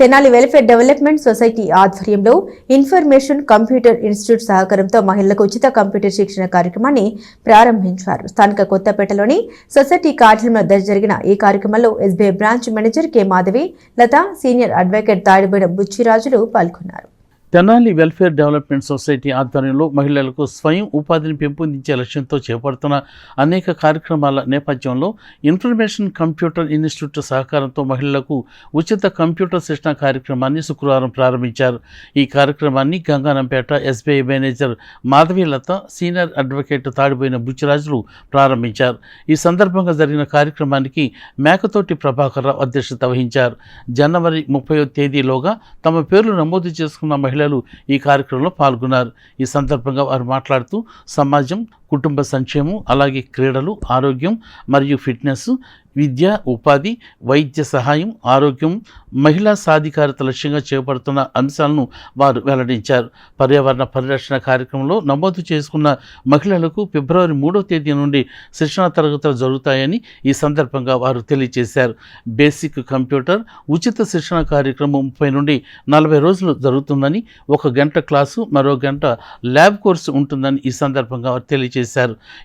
Tenali welfare development society ఆధ్వర్యంలో information computer institute సహకారంతో మహిళలకు ఉచిత కంప్యూటర్ శిక్షణ కార్యక్రమాన్ని ప్రారంభించారు. స్థానిక కొత్తపేటలోని సొసైటీ కార్యాలయంలో జరిగిన ఈ కార్యక్రమంలో SBI branch manager K Madhavi Latha senior advocate Tadiboyina Buchirajulu పాల్గొన్నారు. తెనాలి వెల్ఫేర్ డెవలప్మెంట్ సొసైటీ ఆధ్వర్యంలో మహిళలకు స్వయం ఉపాధిని పెంపొందించే లక్ష్యంతో చేపడుతున్న అనేక కార్యక్రమాల నేపథ్యంలో ఇన్ఫర్మేషన్ కంప్యూటర్ ఇన్స్టిట్యూట్ సహకారంతో మహిళలకు ఉచిత కంప్యూటర్ శిక్షణ కార్యక్రమాన్ని శుక్రవారం ప్రారంభించారు. ఈ కార్యక్రమాన్ని Ganganampeta SBI manager Madhavilatha senior advocate Tadipoyina Buchirajulu ప్రారంభించారు. ఈ సందర్భంగా జరిగిన కార్యక్రమానికి మేకతోటి ప్రభాకర్ రావు అధ్యక్షత వహించారు. జనవరి ముప్పై తేదీలోగా తమ పేర్లు నమోదు చేసుకున్న మహిళ మహిళలు ఈ కార్యక్రమంలో పాల్గొన్నారు. ఈ సందర్భంగా వారు మాట్లాడుతూ సమాజం కుటుంబ సంక్షేమం అలాగే క్రీడలు ఆరోగ్యం మరియు ఫిట్నెస్ విద్య ఉపాధి వైద్య సహాయం ఆరోగ్యం మహిళా సాధికారత లక్ష్యంగా చేపడుతున్న అంశాలను వారు వెల్లడించారు. పర్యావరణ పరిరక్షణ కార్యక్రమంలో నమోదు చేసుకున్న మహిళలకు ఫిబ్రవరి మూడో తేదీ నుండి శిక్షణ తరగతులు జరుగుతాయని ఈ సందర్భంగా వారు తెలియజేశారు. బేసిక్ కంప్యూటర్ ఉచిత శిక్షణ కార్యక్రమం ముప్పై నుండి నలభై రోజులు జరుగుతుందని ఒక గంట క్లాసు మరో గంట ల్యాబ్ కోర్సు ఉంటుందని ఈ సందర్భంగా వారు తెలియజేశారు.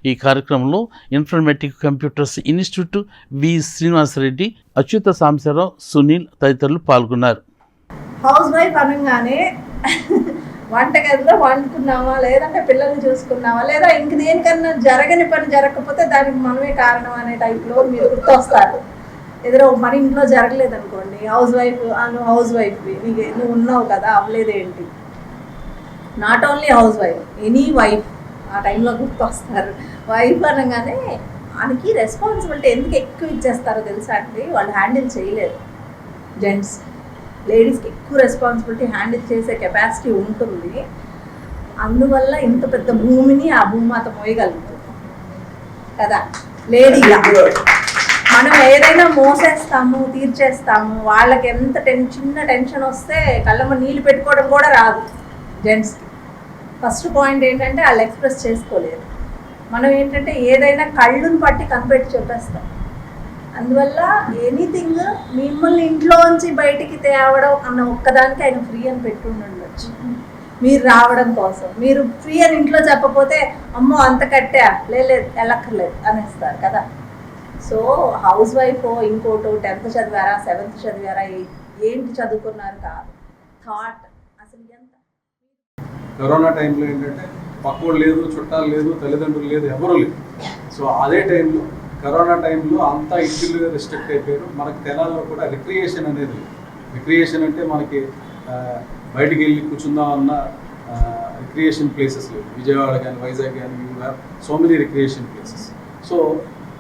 ఈ కార్యక్రమంలో informatic computers institute V Srinivasareddy Achyuta Sambasivarao Sunil తదితరులు పాల్గొన్నారు. హౌస్ వైఫ్ అనగానే వంటగదిలో వండుకున్నామా లేదంటే పిల్లల్ని చూసుకున్నామా లేదా ఇంక దేనికన్నా జరగని పని జరగకపోతే దానికి మనమే కారణం అనే టైప్లో మీరు గుర్తొస్తారు. ఎదురో మన ఇంట్లో జరగలేదు అనుకోండి హౌస్ వైఫ్ నువ్వు హౌస్ వైఫ్ నీకు నువ్వు ఉన్నావు కదా అవ్వలేదేంటి? Not only housewife any wife ఆ టైంలో గుర్తొస్తారు. వైఫ్ అనగానే మనకి రెస్పాన్సిబిలిటీ ఎందుకు ఎక్కువ ఇచ్చేస్తారో తెలుసా అండి? వాళ్ళు హ్యాండిల్ చేయలేరు. జెంట్స్ లేడీస్కి ఎక్కువ రెస్పాన్సిబిలిటీ హ్యాండిల్ చేసే కెపాసిటీ ఉంటుంది. అందువల్ల ఇంత పెద్ద భూమిని ఆ భూమాత మోయగలుగుతుంది. కదా? లేడీగా మనం ఏదైనా మోసేస్తాము తీర్చేస్తాము వాళ్ళకి ఎంత టెన్ చిన్న టెన్షన్ వస్తే కళ్ళమ్మ నీళ్ళు పెట్టుకోవడం కూడా రాదు. జెంట్స్కి ఫస్ట్ పాయింట్ ఏంటంటే వాళ్ళు ఎక్స్ప్రెస్ చేసుకోలేరు మనం ఏంటంటే ఏదైనా కళ్ళును పట్టి కనిపెట్టి చెప్పేస్తాం. అందువల్ల ఎనీథింగ్ మిమ్మల్ని ఇంట్లోంచి బయటికి తేవడం అన్న ఒక్కదానికి ఆయన ఫ్రీ అని పెట్టుండి ఉండొచ్చు. మీరు రావడం కోసం. మీరు ఫ్రీ అని ఇంట్లో చెప్పపోతే అమ్మో అంత కట్టా? లేదు వెళ్ళక్కర్లేదు అనేస్తారు కదా. సో హౌస్ వైఫ్ ఇంకోటో టెన్త్ చదివారా సెవెంత్ చదివారా ఏంటి చదువుకున్నారు కాదు. థాట్ అసలు ఎంత కరోనా టైంలో ఏంటంటే పక్కోడు లేదు చుట్టాలు లేదు తల్లిదండ్రులు లేదు ఎవరూ లేదు సో అదే టైంలో కరోనా టైంలో అంతా ఇంటిల్గా రిస్ట్రిక్ట్ అయిపోయారు. మనకి తెనాల్లో కూడా రిక్రియేషన్ అనేది రిక్రియేషన్ అంటే మనకి బయటికి వెళ్ళి కూర్చుందాం అన్న రిక్రియేషన్ ప్లేసెస్ లేవు. విజయవాడ కానీ వైజాగ్ కానీ you have so many recreation places so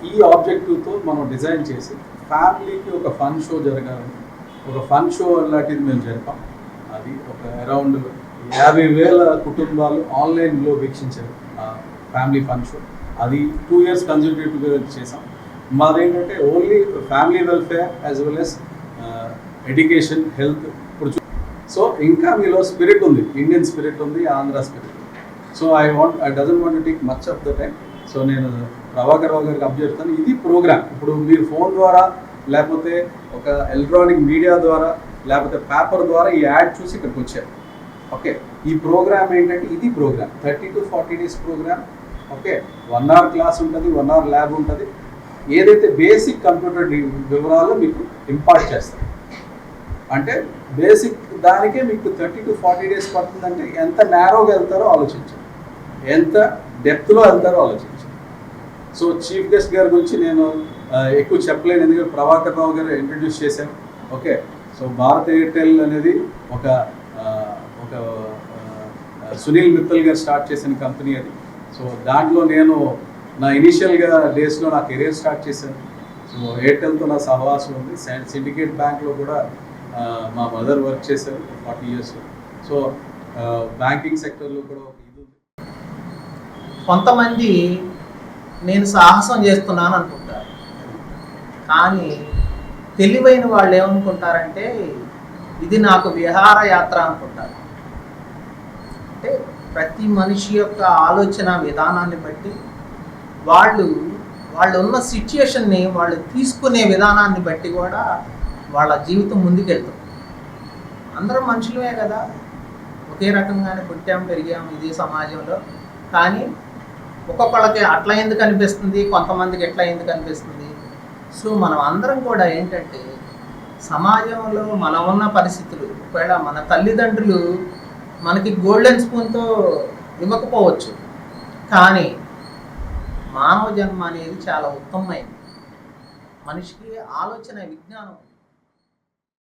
ఈ ఆబ్జెక్టివ్తో మనం డిజైన్ చేసి ఫ్యామిలీకి ఒక ఫన్ షో జరగాలని ఒక ఫన్ షో లాంటిది మేము జరిపాం. అది ఒక అరౌండ్ యాభై వేల కుటుంబాలు ఆన్లైన్లో వీక్షించారు ఫ్యామిలీ ఫంక్షన్ షో. అది టూ ఇయర్స్ కన్సల్టేటివ్గా చేసాం మాదేంటంటే only family welfare as well as education health ఇప్పుడు సో ఇంకా మీలో స్పిరిట్ ఉంది ఇండియన్ స్పిరిట్ ఉంది Andhra spirit so I want I doesn't want take much of the time. So నేను ప్రభాకర్ రావు గారికి అప్ ఇది ప్రోగ్రామ్. ఇప్పుడు మీరు ఫోన్ ద్వారా లేకపోతే ఒక ఎలక్ట్రానిక్ మీడియా ద్వారా లేకపోతే పేపర్ ద్వారా ఈ యాడ్ చూసి ఇక్కడికి వచ్చారు. ఓకే. ఈ ప్రోగ్రామ్ ఏంటంటే ఇది program. Thirty to forty days program. Okay. One hour class ఉంటుంది వన్ అవర్ ల్యాబ్ ఉంటుంది. ఏదైతే బేసిక్ కంప్యూటర్ వివరాలు మీకు ఇంపార్ట్ చేస్తారు అంటే బేసిక్ దానికే మీకు థర్టీ టు ఫార్టీ డేస్ పడుతుందంటే ఎంత నేరోగా వెళ్తారో ఆలోచించండి. ఎంత డెప్త్లో వెళ్తారో ఆలోచించండి. సో చీఫ్ గెస్ట్ గారి గురించి నేను ఎక్కువ చెప్పలేను. ఎందుకంటే ప్రభాకర్ రావు గారు ఇంట్రడ్యూస్ చేశాను ఓకే. సో భారత్ ఎయిర్టెల్ అనేది ఒక ఒక సునీల్ మిత్తల్ గారు స్టార్ట్ చేసిన కంపెనీ అది. సో దాంట్లో నేను నా ఇనీషియల్గా డేస్లో నా కెరీర్ స్టార్ట్ చేశాను. సో ఎయిర్టెల్తో నా సహవాసం ఉంది. సిండికేట్ బ్యాంక్లో కూడా మా మదర్ వర్క్ చేశారు ఫార్టీ ఇయర్స్ సో బ్యాంకింగ్ సెక్టర్లో కూడా ఒక ఇది ఉంది. కొంతమంది నేను సాహసం చేస్తున్నాను అనుకుంటారు. కానీ తెలివైన వాళ్ళు ఏమనుకుంటారంటే ఇది నాకు విహారయాత్ర అనుకుంటారు. అంటే ప్రతి మనిషి యొక్క ఆలోచన విధానాన్ని బట్టి వాళ్ళు వాళ్ళు ఉన్న సిచ్యుయేషన్ని వాళ్ళు తీసుకునే విధానాన్ని బట్టి కూడా వాళ్ళ జీవితం ముందుకెళ్తాం. అందరం మనుషులమే కదా. ఒకే రకంగానే పుట్టాం పెరిగాం ఇదే సమాజంలో. కానీ ఒక్కొక్కళ్ళకి అట్లా ఎందుకు అనిపిస్తుంది? కొంతమందికి ఎట్లా ఎందుకు అనిపిస్తుంది? సో మనం అందరం కూడా ఏంటంటే సమాజంలో మనం ఉన్న పరిస్థితులు ఒకవేళ మన తల్లిదండ్రులు మనకి గోల్డెన్ స్పూన్తో ఇవ్వకపోవచ్చు. కానీ మానవ జన్మ అనేది చాలా ఉత్తమమైనది. మనిషికి ఆలోచన విజ్ఞానం